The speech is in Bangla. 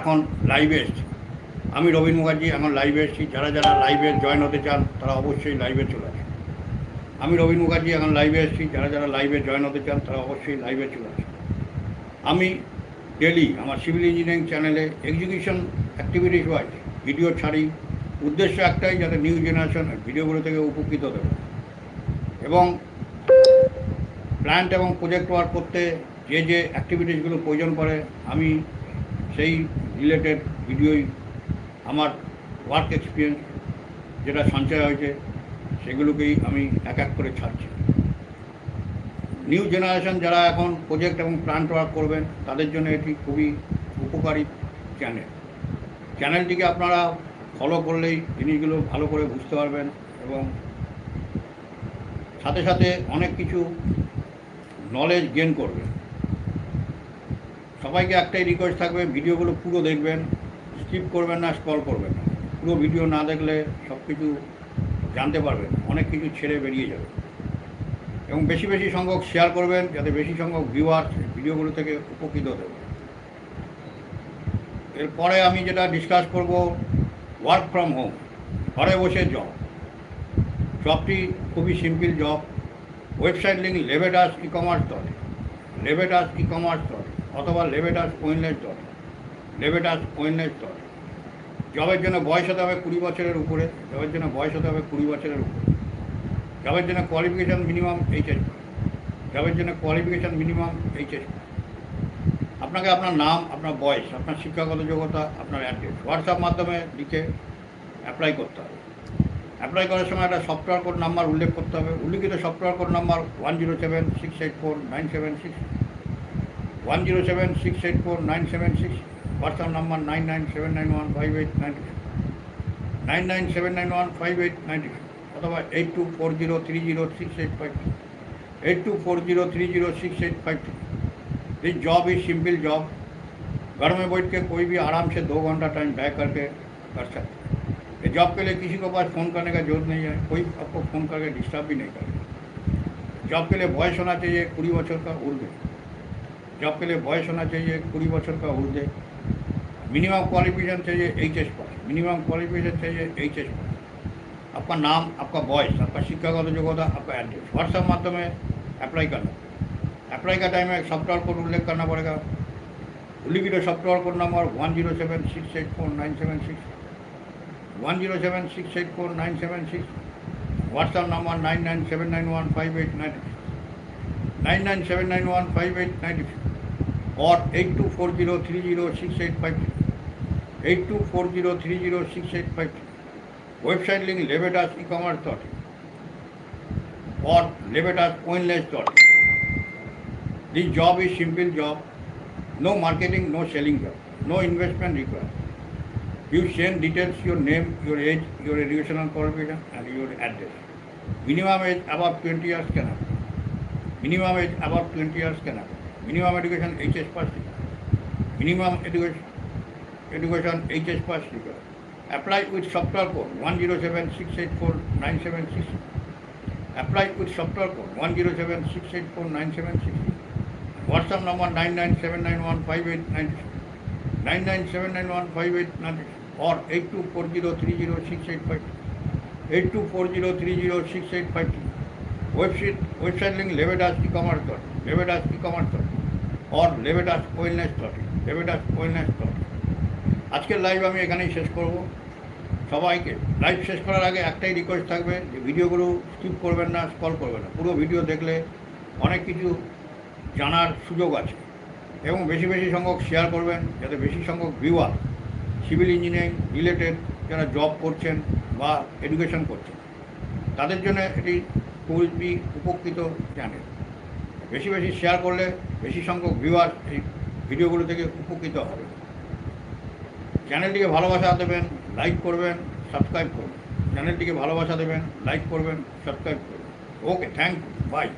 এখন লাইভে এসছি। আমি রবীন মুখার্জি, এখন লাইভে এসেছি। যারা যারা লাইভে জয়েন হতে চান, তারা অবশ্যই লাইভে চলে আসুন। আমি রবীন মুখার্জি, এখন লাইভে এসেছি। যারা যারা লাইভে জয়েন হতে চান, তারা অবশ্যই লাইভে চলে আসুন। আমি ডেলি আমার সিভিল ইঞ্জিনিয়ারিং চ্যানেলে এক্সিকিউশন অ্যাক্টিভিটিস ওয়াইজ ভিডিও ছাড়ি। উদ্দেশ্য একটাই, যাতে নিউ জেনারেশন ভিডিওগুলো থেকে উপকৃত দেবে এবং প্ল্যান্ট এবং প্রজেক্ট ওয়ার্ক করতে যে যে অ্যাক্টিভিটিসগুলো প্রয়োজন পড়ে, আমি সেই রিলেটেড ভিডিওই আমার ওয়ার্ক এক্সপিরিয়েন্স যেটা সঞ্চয় হয়েছে, সেগুলোকেই আমি এক এক করে ছাড়ছি। নিউ জেনারেশন যারা এখন প্রজেক্ট এবং প্ল্যান্ট ওয়ার্ক করবেন, তাদের জন্য এটি খুবই উপকারী চ্যানেল চ্যানেলটিকে আপনারা ফলো করলেই জিনিসগুলো ভালো করে বুঝতে পারবেন এবং সাথে সাথে অনেক কিছু নলেজ গেন করবেন। সবাইকে একটাই রিকোয়েস্ট থাকবে, ভিডিওগুলো পুরো দেখবেন স্কিপ করবেন না স্কল করবেন না। পুরো ভিডিও না দেখলে সব কিছু জানতে পারবেন, অনেক কিছু ছেড়ে বেরিয়ে যাবে। এবং বেশি বেশি সংখ্যক শেয়ার করবেন, যাতে বেশি সংখ্যক ভিউয়ার ভিডিওগুলো থেকে উপকৃত হতে দেবে এরপরে আমি যেটা ডিসকাস করব ওয়ার্ক ফ্রম হোম ঘরে বসে জব জবটি খুবই simple job website link Levedas e commerce dot Levedas e commerce dot অথবা লেভেডাস ওয়েনলেস ডট লেভেডাস ওয়েনলেস ডট জবের জন্য বয়স হতে হবে কুড়ি বছরের উপরে জবের জন্য বয়স হতে হবে কুড়ি বছরের উপরে। জবের জন্য কোয়ালিফিকেশান মিনিমাম এইচএস জবের জন্য কোয়ালিফিকেশান মিনিমাম এইচএস আপনাকে আপনার নাম, আপনার বয়স, আপনার শিক্ষাগত যোগ্যতা, আপনার অ্যাড্রেস হোয়াটসঅ্যাপ মাধ্যমে লিখে অ্যাপ্লাই করতে হবে। অ্যাপ্লাই করার সময় একটা সফটওয়্যার কোড নাম্বার উল্লেখ করতে হবে। উল্লিখিত software code number one zero seven six eight four nine seven six one zero seven six eight four nine seven six WhatsApp number nine nine seven nine one five eight nine nine nine seven nine one five eight nine अथवा eight two four zero three zero six eight five eight two four zero three zero six eight five this job is simple job घर में बैठ के कोई भी आराम से दो घंटा टाइम बैक करके कर सकते हैं ये जॉब के लिए किसी को पास फ़ोन करने का ज़रूरत नहीं है। कोई आपको फ़ोन करके डिस्टर्ब भी नहीं करेगा। जॉब के लिए वॉइस होना चाहिए कुड़ी बच्चों का उर्द। जॉब के लिए बॉयस होना चाहिए कुड़ी बच्चों का उर्दू मिनिमम क्वालिफिकेशन चाहिए H S pass minimum qualification चाहिए एच एस पास आपका नाम आपका वॉइस आपका शिक्षागत योग्यता आपका एड्रेस व्हाट्सएप माध्यम में अप्लाई करना अप्लाई का टाइम में सॉफ्टवेयर कोड उल्लेख करना पड़ेगा उल्लिखित software code number one zero seven six eight four nine seven six one zero seven six eight four nine seven six WhatsApp number nine nine seven nine one five eight nine nine nine seven nine one five eight nine or 8240306853, 8240306853. Website link Levitas e-commerce dot or Levitas Winless dot. This job is simple job, no marketing, no selling job, no investment required. You send details, your name, your age, your educational qualification, and your address. Minimum age above 20 years can happen. Minimum age above 20 years can happen. Minimum education hs pass required. minimum education education hs pass required apply with software code 1076849766 apply with software code 1076849766 whatsapp number 997915896 997915896 or 8240306852 8240306852 website website link levedas e-commerce dot levedas e-commerce dot or levedas wellness dot levedas wellness dot আজকের লাইভ আমি এখানেই শেষ করব। সবাইকে লাইভ শেষ করার আগে একটাই রিকোয়েস্ট থাকবে যে ভিডিওগুলো স্কিপ করবেন না স্কল করবেন না। পুরো ভিডিও দেখলে অনেক কিছু জানার সুযোগ আছে। এবং বেশি বেশি সংখ্যক শেয়ার করবেন, যাতে বেশি সংখ্যক ভিউয়ার সিভিল ইঞ্জিনিয়ারিং রিলেটেড যারা জব করছেন বা এডুকেশন করছেন, তাদের জন্য এটি খুবই উপকৃত চ্যানেল বেশি বেশি শেয়ার করলে বেশি সংখ্যক ভিউয়ার এই ভিডিওগুলো থেকে উপকৃত হবে। চ্যানেলটিকে ভালোবাসা দেবেন লাইক করবেন সাবস্ক্রাইব করবেন। চ্যানেলটিকে ভালোবাসা দেবেন লাইক করবেন সাবস্ক্রাইব করবেন। Okay thank you by